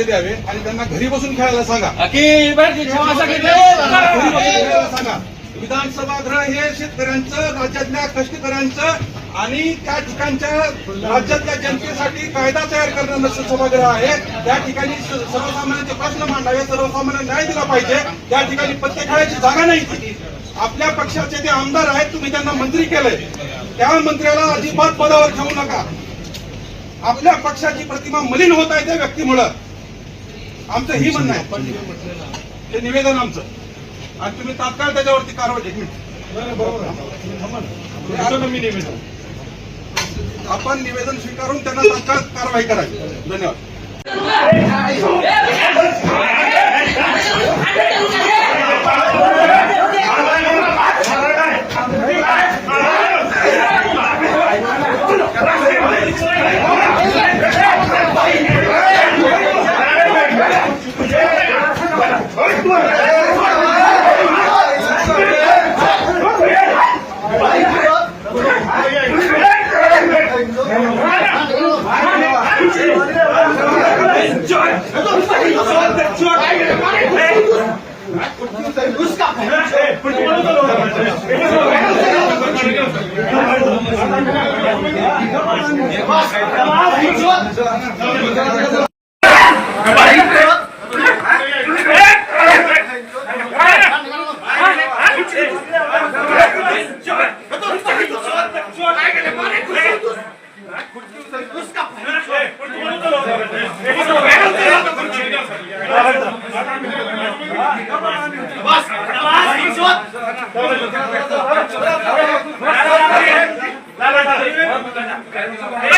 पत्ते द्यावे आणि त्यांना घरी बसून खेळायला सांगा. घरी. बसून खेळायला विधानसभा गृह हे शेतकऱ्यांचं राज्यातल्या कष्टकऱ्यांचं आणि त्या ठिकाणच्या राज्यातल्या जनतेसाठी कायदा तयार करणं सभागृह आहे. त्या ठिकाणी सर्वसामान्यांचे प्रश्न मांडावे सर्वसामान्य न्याय दिला पाहिजे. त्या ठिकाणी पत्ते खेळायची जागा नाही. आपल्या पक्षाचे ते आमदार आहेत तुम्ही त्यांना मंत्री केलंय. त्या मंत्र्याला अजिबात पदावर ठेवू नका. आपल्या पक्षाची प्रतिमा मलिन होत आहे त्या व्यक्तीमुळं. आमचं ही म्हणणं आहे हे निवेदन आमचं आणि तुम्ही तात्काळ त्याच्यावरती कारवाई ना मी निवेदन आपण निवेदन स्वीकारून त्यांना तात्काळ कारवाई करावी धन्यवाद Bas! Bas! Bas! Bas! Ja, dat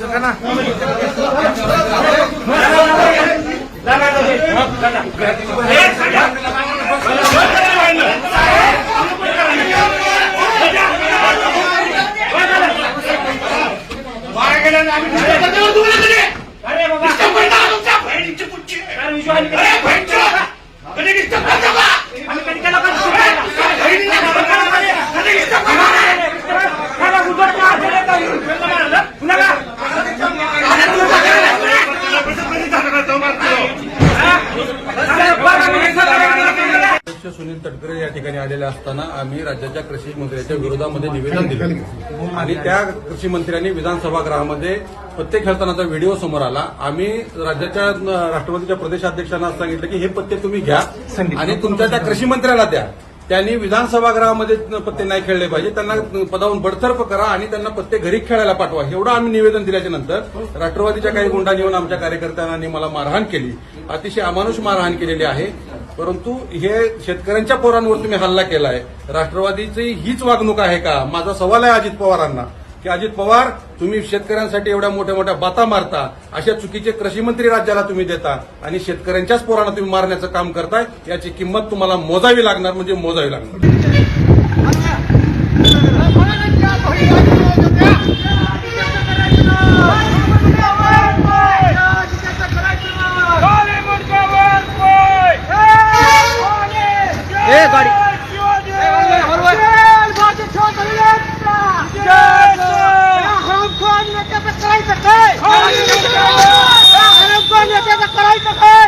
না आलेले असताना आम्ही राज्याच्या कृषी मंत्र्याच्या विरोधामध्ये निवेदन दिलं. आणि त्या कृषी मंत्र्यांनी विधानसभा गृहामध्ये पत्ते खेळतानाचा व्हिडिओ समोर आला. आम्ही राज्याच्या राष्ट्रवादीच्या प्रदेशाध्यक्षांना सांगितलं की हे पत्ते तुम्ही घ्या आणि तुमच्या त्या कृषी मंत्र्याला द्या. त्यांनी विधानसभा गृहामध्ये पत्ते नाही खेळले पाहिजे. त्यांना पदावरून बडतर्फ करा आणि त्यांना पत्ते घरी खेळायला पाठवा. एवढं आम्ही निवेदन दिल्याच्या नंतर राष्ट्रवादीच्या काही गुंडांनी येऊन आमच्या कार्यकर्त्यांनी मला मारहाण केली. अतिशय अमानुष मारहाण केलेली आहे. परंतु हे शेतकऱ्यांच्या पोरांवर तुम्ही हल्ला केलाय. राष्ट्रवादीची हीच वागणूक आहे का? माझा सवाल आहे अजित पवारांना की अजित पवार तुम्ही शेतकऱ्यांसाठी एवढ्या मोठ्या मोठ्या बाता मारता अशा चुकीचे कृषी मंत्री राज्याला तुम्ही देता आणि शेतकऱ्यांच्याच पोरांना तुम्ही मारण्याचं काम करताय याची किंमत तुम्हाला मोजावी लागणार म्हणजे मोजावी लागणार. টাকায়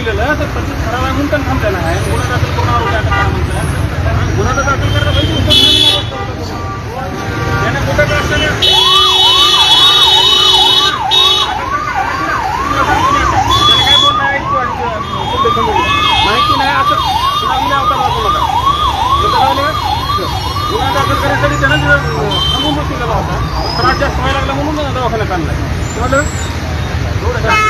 दिलेलं तर त्याची ठराव म्हणून पण थांबलेला आहे. गुन्हा दाखल करून आरोपी अटक म्हणतात गुन्हा तर दाखल करायला पाहिजे होतं. त्याने कुठं का माहिती नाही असं सुनावणी अवतार दाखवू नका गुन्हा दाखल करण्यासाठी त्यानं थांबून बसू केला होता त्रास जास्त व्हायला लागला म्हणून दवाखान्यात आणलाय समजलं?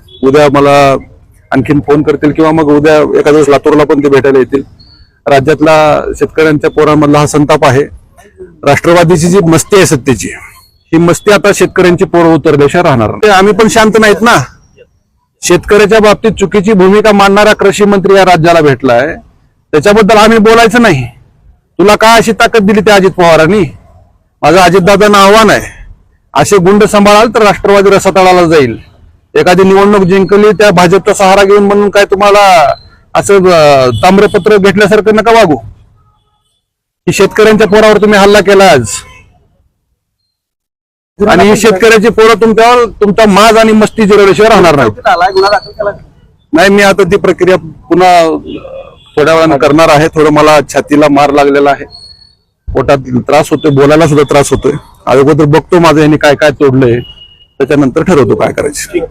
उद्या मला आणखीन फोन करतील किंवा मग उद्या एका दिवस लातूरला पण ते भेटायला येतील. राज्यातला शेतकऱ्यांच्या पोरांमधला हा संताप आहे. राष्ट्रवादीची जी मस्ती आहे सत्तेची ही मस्ती आता शेतकऱ्यांची पोरं उतरल्याशिवाय राहणार ते आम्ही पण शांत नाहीत ना. शेतकऱ्याच्या बाबतीत चुकीची भूमिका मांडणारा कृषी मंत्री या राज्याला भेटलाय. त्याच्याबद्दल आम्ही बोलायचं नाही. तुला काय अशी ताकद दिली त्या अजित पवारांनी? माझं अजितदादांना आव्हान आहे. असे गुंड सांभाळाल तर राष्ट्रवादी रसातळाला जाईल. एखादी निवडणूक जिंकली त्या भाजपचा सहारा घेऊन म्हणून काय तुम्हाला असं ताम्रपत्र घेतल्यासारखं नका वागू. की शेतकऱ्यांच्या पोरावर तुम्ही हल्ला केला आज. आणि ही शेतकऱ्याची पोरं तुमच्यावर तुमचा माज आणि मस्ती जिरवल्याशिवाय राहणार नाही नाही मी आता ती प्रक्रिया पुन्हा थोड्या वेळानं करणार आहे. थोडं मला छातीला मार लागलेला आहे. पोटात त्रास होतोय बोलायला सुद्धा त्रास होतोय. अगोदर बघतो माझं यांनी काय काय तोडलंय. त्याच्यानंतर ठरवतो काय करायचं.